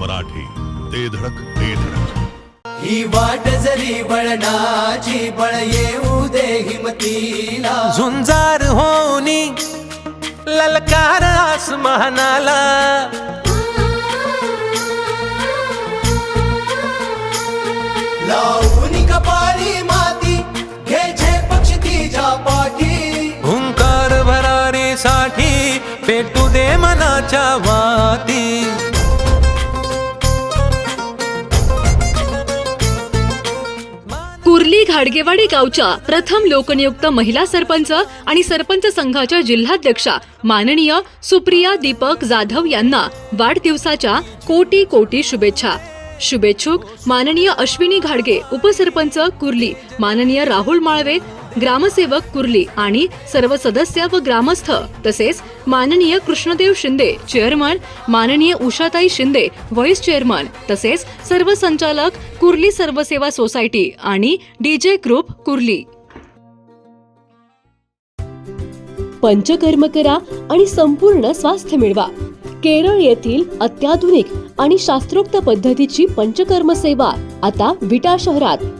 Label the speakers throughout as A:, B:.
A: मराठी ते धडक ते धडक.
B: ही वाट जरी वळणाची बळ येऊ दे हिमतीला.
C: झुंजार होनी ललकार आसमानाला.
B: लावून कपाळी माती घ्यायचे पक्षी तिच्या पाठी.
C: हुंकार भरारीसाठी पेटू दे मनाच्या वाती
D: सांगली घाडगेवाडी गावच्या प्रथम लोकनियुक्त महिला सरपंच आणि सरपंच संघाच्या जिल्हाध्यक्षा माननीय सुप्रिया दीपक जाधव यांना वाढदिवसाच्या कोटी कोटी शुभेच्छा. शुभेच्छुक माननीय अश्विनी घाडगे उपसरपंच कुर्ली माननीय राहुल माळवे ग्रामसेवक कुर्ली आणि सर्व सदस्य व ग्रामस्थ तसेच माननीय कृष्णदेव शिंदे चेअरमन माननीय उषाताई शिंदे व्हाईस चेअरमन तसेच सर्व संचालक कुर्ली सर्वसेवा सोसायटी आणि डीजे ग्रुप कुर्ली.
E: पंचकर्म करा आणि संपूर्ण स्वास्थ्य मिळवा. केरळ येथील अत्याधुनिक आणि शास्त्रोक्त पद्धतीची पंचकर्म सेवा आता विटा शहरात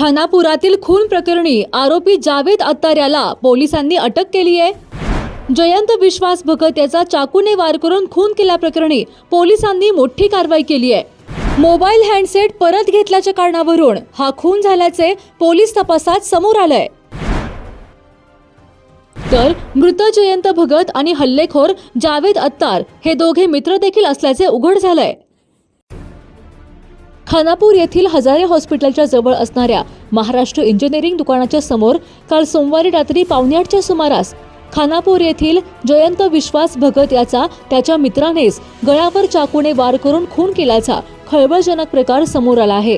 E: खानापुरातील खून प्रकरणी आरोपी जावेद अत्तार याला पोलिसांनी अटक केली आहे. जयंत विश्वास भगत याचा चाकूने वार करून खून केल्याप्रकरणी पोलिसांनी मोठी कारवाई केली आहे. मोबाईल हँडसेट परत घेतल्याच्या कारणावरून हा खून झाल्याचे पोलीस तपासात समोर आलंय. तर मृत जयंत भगत आणि हल्लेखोर जावेद अत्तार हे दोघे मित्र देखील असल्याचे उघड झालंय. खानापूर येथील हजारे हॉस्पिटलच्या जवळ असणाऱ्या महाराष्ट्र इंजिनिअरिंग दुकानाच्या समोर काल सोमवारी रात्री पावणेआठच्या सुमारास खानापूर येथील जयंत विश्वास भगत याचा त्याच्या मित्रानेच गळ्यावर चाकूने वार करून खून केल्याचा खळबळजनक प्रकार समोर आला आहे.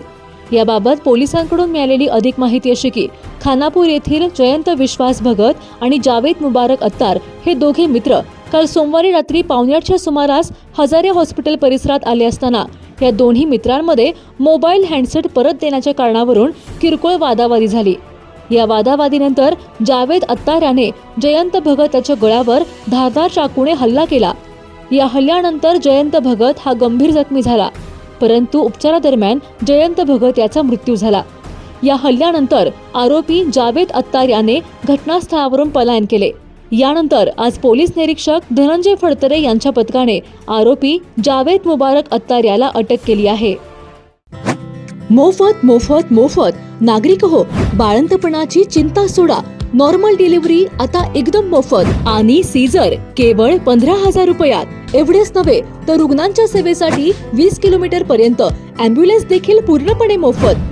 E: याबाबत पोलिसांकडून मिळालेली अधिक माहिती अशी की खानापूर येथील जयंत विश्वास भगत आणि जावेद मुबारक अत्तार हे दोघे मित्र काल सोमवारी रात्री पावणेआठच्या सुमारास हजारे हॉस्पिटल परिसरात आले असताना या दोन्ही मित्रांमध्ये मोबाईल हँडसेट परत देण्याच्या कारणावरून किरकोळ वादावादी झाली. या वादावादीनंतर जावेद अत्तार याने जयंत भगत याच्या गळ्यावर धारदार चाकूने हल्ला केला. या हल्ल्यानंतर जयंत भगत हा गंभीर जखमी झाला परंतु उपचारादरम्यान जयंत भगत याचा मृत्यू झाला. या हल्ल्यानंतर आरोपी जावेद अत्तार याने घटनास्थळावरून पलायन केले. यानंतर आज पोलीस निरीक्षक धनंजय फडतरे यांच्या पथकाने आरोपी जावेद मुबारक अत्तार याला अटक केली आहे. मोफत मोफत मोफत. नागरिक हो बाळंतपणाची चिंता सोडा. नॉर्मल डिलिव्हरी आता एकदम मोफत. आणि सीझर केवळ पंधरा हजार रुपयात. एवढेच नव्हे तर रुग्णांच्या सेवेसाठी वीस किलोमीटर पर्यंत. अँब्युलन्स देखील पूर्णपणे मोफत.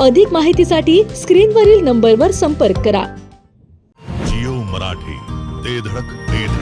E: अधिक माहितीसाठी स्क्रीनवरील नंबरवर संपर्क करा.
A: जिओ मराठी ते धडक ते